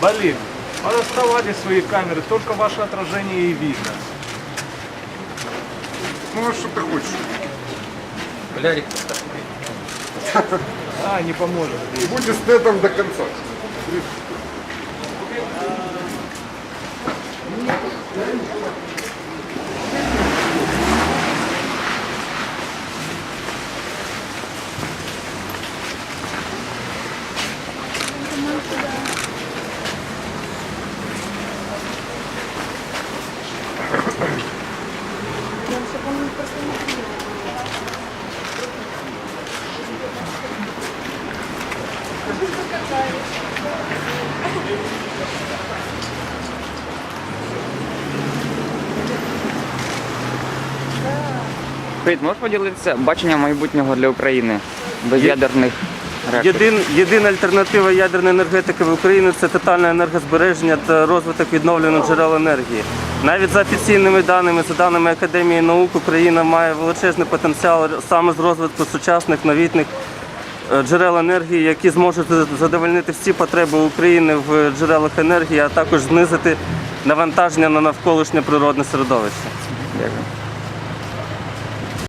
Блин, доставали свои камеры, только ваше отражение и видно. Ну а що ти хочеш? Полярик. А, не поможет. Будь естетом до конца. Привіт, можеш поділитися баченням майбутнього для України без ядерних реакторів? Єдин, єдина альтернатива ядерної енергетики в Україні це тотальне енергозбереження та розвиток відновлюваних джерел енергії. Навіть за офіційними даними, за даними Академії наук, Україна має величезний потенціал саме з розвитку сучасних новітних е, джерел енергії, які зможуть задовольнити всі потреби України в джерелах енергії, а також знизити навантаження на навколишнє природне середовище. Дякую.